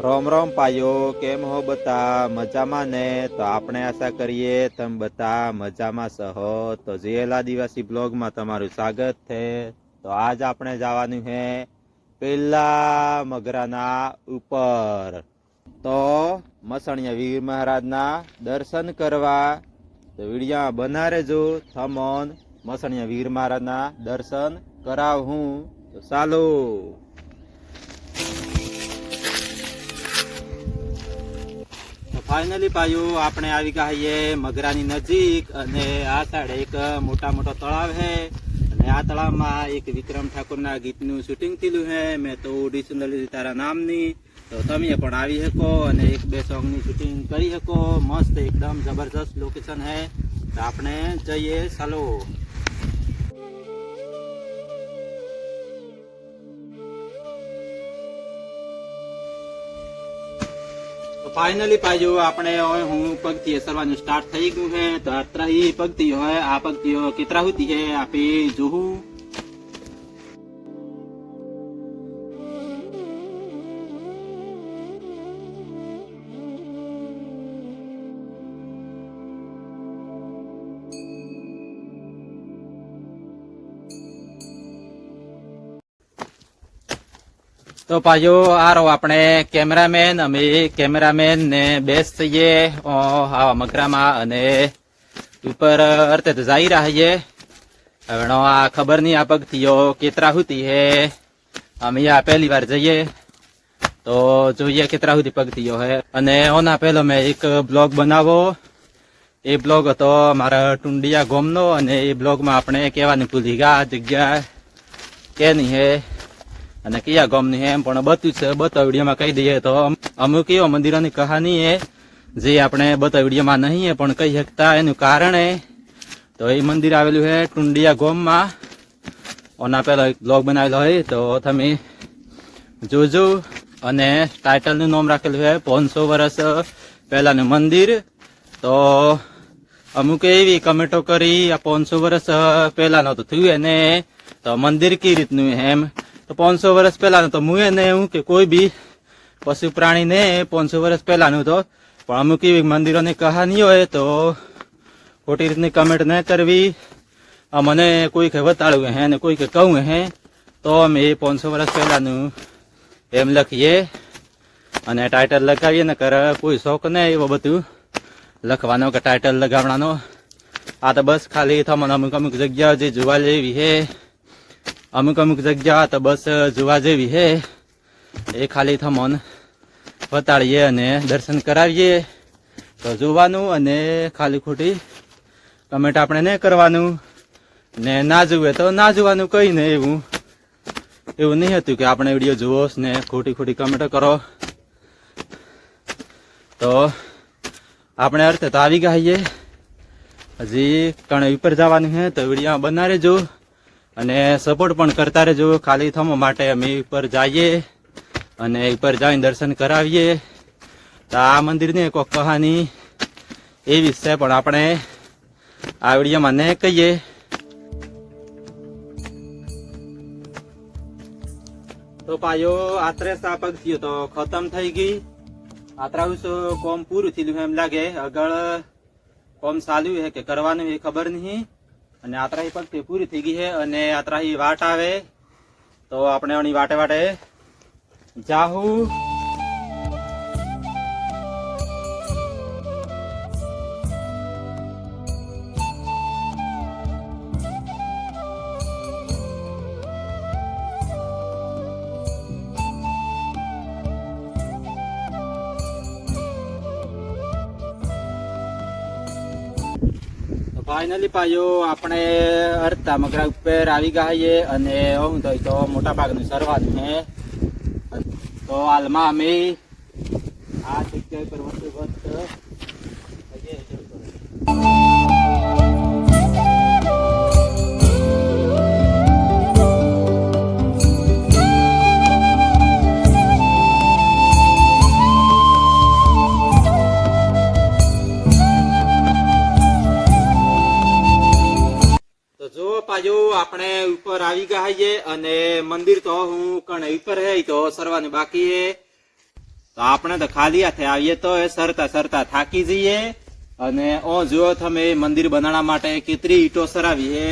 રોમ રોમ પાયો, કેમ હો બતા મજામાં ને? તો આપણે આશા કરીએ તમે બતા મજામાં સહો તો જીએલા દિવાસી બ્લોગમાં તમારું સ્વાગત છે. તો આજ આપણે જવાનું છે પેલા મગરાના ઉપર. તો મસણિયા વીર મહારાજના દર્શન કરવા. તો વિડીયા બના રેજો થમોન મસણિયા વીર મહારાજના દર્શન કરાવું. તો ચાલો. ફાઇનલી ભાઈઓ આપણે આવી ગયા છીએ મગરાની નજીક અને આ સાઈડ એક મોટા મોટો તળાવ છે. અને આ તળાવમાં એક વિક્રમ ઠાકોરના ગીતનું શૂટિંગ થયેલું છે. મેં તો સુંદરી તારા નામની. તો તમે પણ આવી શકો અને એક બે સોંગની શૂટિંગ કરી શકો. મસ્ત, એકદમ જબરજસ્ત લોકેશન છે. તો આપણે જઈએ, ચાલો. ફાઇનલી પાજો આપણે હું પગથી સરવાનું સ્ટાર્ટ થઈ ગયું છે. તો અત્રાહી પગથી હોય આ પગથી કેટલા હોતી છે આપે જોવું તો પાછો આરો આપણે કેમેરામેન, અમે કેમેરામેન ને બેસ થઈએ આવા મકરામાં અને ઉપર અર્થે તો જઈ રહ્યા છીએ. હવે આ ખબર નહીં આ પગથીઓ કેતરા હુતી હે. અમે આ પહેલી વાર જઈએ. તો જોઈએ કેતરા સુધી પગથીઓ હે. અને ઓના પહેલો મેં એક બ્લોગ બનાવો. એ બ્લોગ હતો મારા ટુંડિયા ગોમનો અને એ બ્લોગમાં આપણે કહેવાની ભૂલી ગયા જગ્યા કે નહીં હે. અને કયા ગામની એમ પણ બત્યું છે. બતા વિડીયોમાં કહી દઈએ તો અમ- અમુક એવા મંદિરોની કહાની એ જે આપણે બતા વિડીયોમાં નહીં પણ કહી શકતા એનું કારણ એ, તો એ મંદિર આવેલું છે ટુંડિયા ગામમાં. ઓના પહેલાં બ્લોગ બનાવેલો હોય તો તમે જોજો. અને ટાઇટલનું નામ રાખેલું છે પાંચસો વર્ષ પહેલાનું મંદિર. તો અમુક એવી કમેન્ટો કરી, આ પાંચસો વર્ષ પહેલાંનું તો થયું એને. તો મંદિર કઈ રીતનું એમ તો પાંચસો વર્ષ પહેલાંનું તો હું એને એવું કે કોઈ બી પશુ પ્રાણીને પાંચસો વર્ષ પહેલાનું તો પણ અમુક એવી મંદિરોની કહાની હોય તો ખોટી રીતની કમેન્ટ ન કરવી. આ મને કોઈ કે બતાડવું હે ને કોઈ કે કહું હે, તો અમે એ પાંચસો વર્ષ પહેલાનું એમ લખીએ અને ટાઇટલ લગાવીએ ને કર કોઈ શોખ નહીં એવું બધું લખવાનો કે ટાઇટલ લગાવવાનો. આ તો બસ ખાલી તમને અમુક અમુક જગ્યાઓ જે જોવા જેવી હે. અમુક અમુક જગ્યા તો બસ જોવા જેવી હે. એ ખાલી થમન વતાડીએ અને દર્શન કરાવીએ. તો જોવાનું અને ખાલી ખોટી કમેન્ટ આપણે નહીં કરવાનું. ને ના જુએ તો ના જોવાનું કઈ નહીં એવું. એવું નહીં હતું કે આપણે વીડિયો જુઓ ને ખોટી ખોટી કમેન્ટો કરો. તો આપણે અર્થે તો આવી ગયા હજી કણ ઉપર જવાનું છે તો વીડિયો બનાવી રહેજો અને સપોર્ટ પણ કરતા રહેજો. ખાલી થમો માટે અમે ઉપર જઈએ અને ઉપર જઈને દર્શન કરાવીએ. તો આ મંદિરની કોઈ કહાની એવી છે પણ આપણે આ વિડીયોમાં ને કહીએ. તો પાયો આત્રે સ્થાપક થયો તો ખતમ થઈ ગઈ. આત્રાઉસ કોમ પૂરું થયેલું એમ લાગે. આગળ કોમ ચાલ્યું હે કે કરવાનું એ ખબર નહીં. અને આત્રાહી પગથી પૂરી થઈ ગઈ છે અને આત્રાહી વાટ આવે તો આપણે વાટે વાટે જાહુ. ફાઇનલી પાયો, આપણે અર્થા મગરા ઉપર આવી ગયા છીએ અને હું થાય તો મોટા ભાગનું સરવાનું છે તો હાલમાં અમે આ જગ્યા પર હું કણ ઉપર હે તો સરવાનું બાકી હે. તો આપણે તો ખાલી હાથે આવીએ તો એ સરતા સરતા થાકી જઈએ. અને ઓ જુઓ તમે મંદિર બનાવવા માટે કેટલી ઈટો સરાવીએ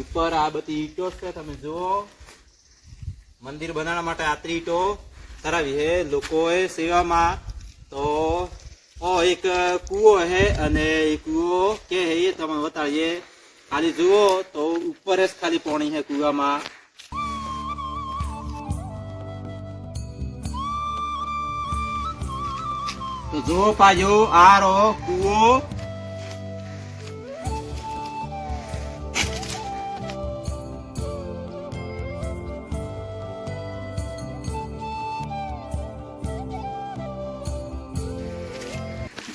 ઉપર આ બધી ઈટો છે, તમે જુઓ. મંદિર બનાવવા માટે આટલી ઈટો સરાવી હે લોકોએ સેવામાં. તો ઓ એક કૂવો હે અને એ કૂવો કે હે, એ તમે બતાવીએ ખાલી જુઓ તો ઉપર જ ખાલી પાણી હે કૂવામાં. તો જો પાજો, આ રો કુવો.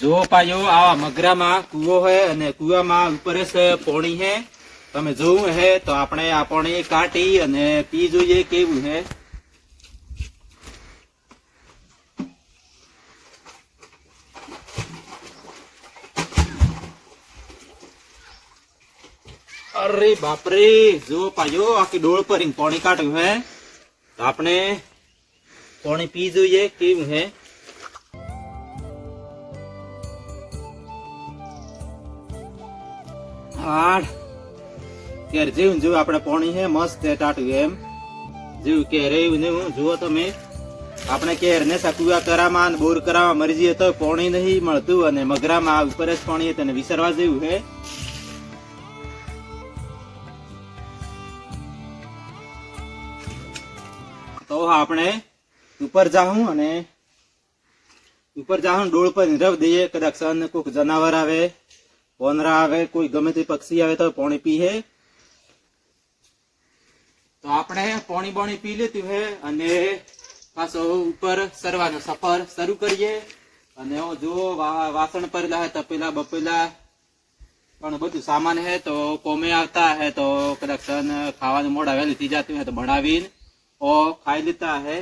જો પાયો આવા મગરામાં કુવો હે અને કુવામાં ઉપર છે પાણી હે. તમે જોવું હે તો આપણે આ પાણી કાઢી અને પી જોઈએ કેવું હે. અરે બાપરે જો પાયો આખી ડોળ પર પાણી કાઢ્યું હે. તો આપણે પાણી પી જોઈએ કેવું હે. હાડ ત્યારે જેવું જેવું આપણે પાણી હે, મસ્ત ટાટું એમ. જેવું કે રેવું ને હું જુઓ તમે. આપણે કેર ને સકુવા કરામાં બોર કરામાં મરજી હતો પાણી નહીં મળતું અને મગરામાં ઉપર જ પાણી તને વિસરવા જેવું હે. આપણે ઉપર જાહું અને ઉપર જાહું ડોળ પર રવ દઈએ. કદાચ સન કોઈક જનાવર આવે પોનરા આવે, કોઈ ગમે તે પક્ષી આવે તો પાણી પીએ તો આપણે પાણી બાણી પી લેતું હે અને પાછો ઉપર સરવાનો સફર શરૂ કરીએ. અને જો વાસણ પડેલા હે, તપેલા, બપેલા, પણ બધું સામાન હે તો કોમે આવતા હે તો કદાચ ખાવાનું મોડા વહેલી થઈ જતું હે તો બનાવીને ઓ ખાઈ લેતા હે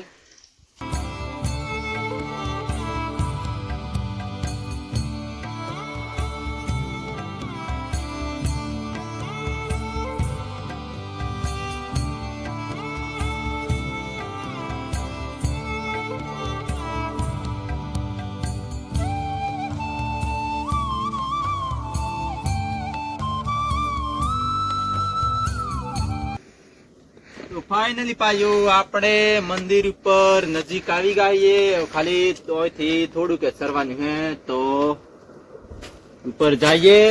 ફાઇનલી પાયો, આપણે મંદિર ઉપર નજીક આવી ગઈએ. ખાલી તોયથી થોડુંક સરવાનું હે, તો ઉપર જઈએ.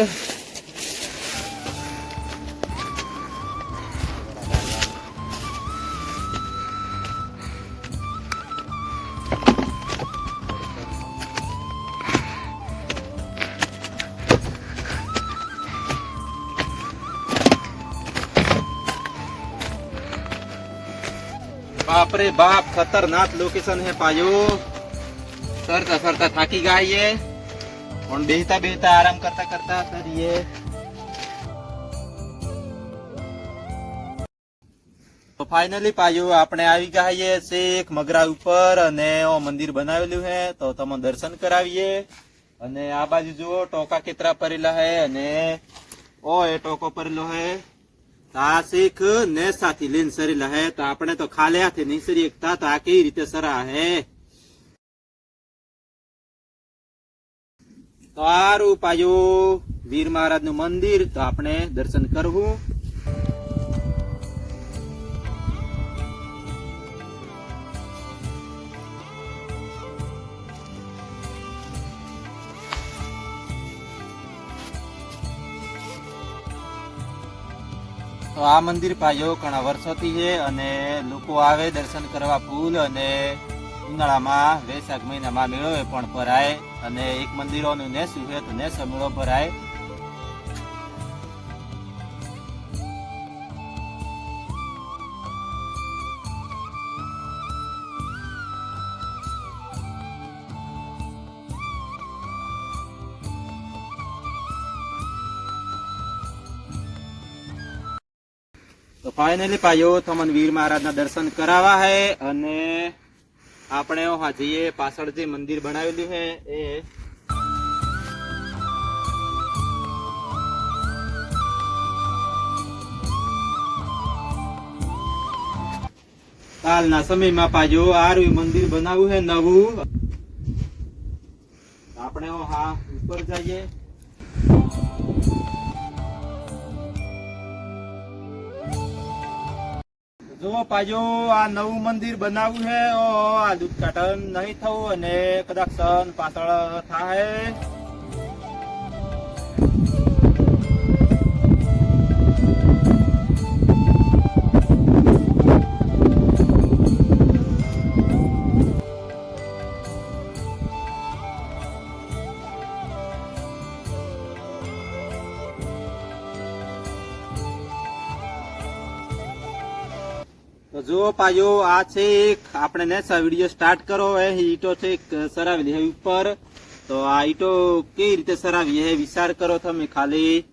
બાપરે બાપ, ખતરનાક લોકેશન હે પાયો. સરતા સરતા થાકી ગઈએ પણ બેહતા બેહતા આરામ કરતા કરતા કરીએ તો ફાઇનલી પાયો, આપણે આવી ગયા છીએ શેખ મગરા ઉપર અને મંદિર બનાવેલું હે. તો તમે દર્શન કરાવીએ. અને આ બાજુ જુઓ, ટોકા કેતરા પરેલા હે અને ઓ એ ટોકો પરેલો હે. તો આ શેખ ને સાથી લઈને સરેલા હે તો આપણે તો ખાલે હાથે નહીં સરી એકતા તો આ કઈ રીતે સરા હે તો પાયો વીર મહારાજનું મંદિર તો આપણે દર્શન કરવું તો આ મંદિર ભાઈઓ ઘણા વર્ષોથી છે અને લોકો આવે, દર્શન કરવા ફૂલ અને ઉનાળામાં, વૈશાખ મહિનામાં મેળો પણ ભરાય અને એક મંદિરોનું ને તો નેસો મેળો ભરાય. ફાઇનલી પાયો, તમને વીર મહારાજના દર્શન કરાવવા હે અને આપણે હા જઈએ પાછળ જે મંદિર બનાવેલું હે એ હાલના સમયમાં પાજો આરું મંદિર બનાવ્યું છે નવું. આપણે હા ઉપર જઈએ. જો પાજો, આ નવું મંદિર બનાવ્યું છે આ ઉદઘાટન નહીં થવું અને કદાચ સન પાછળ થાય. જો પાયો આ છે એક, આપણે ને વીડિયો સ્ટાર્ટ કરો. એ ઈટો છે સરાવેલી છે ઉપર. તો આ ઈટો કેવી રીતે સરાવી હે વિચાર કરો તમે ખાલી.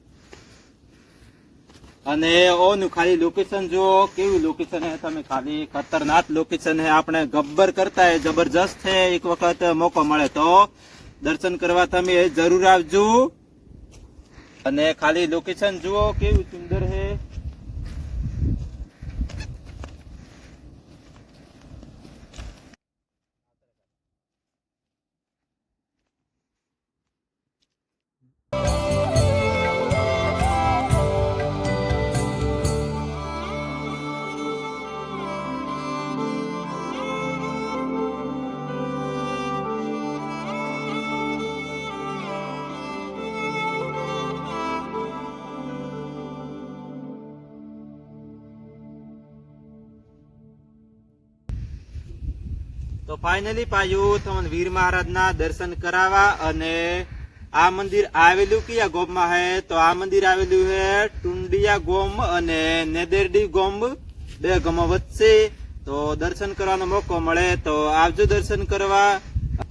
અને ઓનું ખાલી લોકેશન જુઓ, કેવું લોકેશન હે તમે ખાલી. ખતરનાક લોકેશન હે. આપણે ગબ્બર કરતા હે, જબરજસ્ત છે એક વખત મોકો મળે તો. દર્શન કરવા તમે જરૂર આવજો. અને ખાલી લોકેશન જુઓ, કેવું સુંદર ફાઇનલી પાયું તમને વીર મહારાજના દર્શન કરાવવા અને આ મંદિર આવેલું કયા ગોમમાં હે? તો આ મંદિર આવેલું હે ટુંડિયા ગોમ અને નેદેરડી ગોમ. બે ગમો વચ્ચે. તો દર્શન કરવાનો મોકો મળે તો આવજો દર્શન કરવા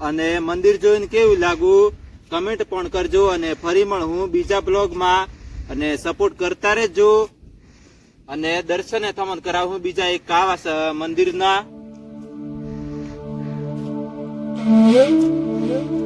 અને મંદિર જોઈને કેવું લાગુ કમેન્ટ પણ કરજો અને ફરી પણ હું બીજા બ્લોગમાં. અને સપોર્ટ કરતા રહેજો. અને દર્શન તમને કરાવું બીજા એક કાવા મંદિરના. Thank you.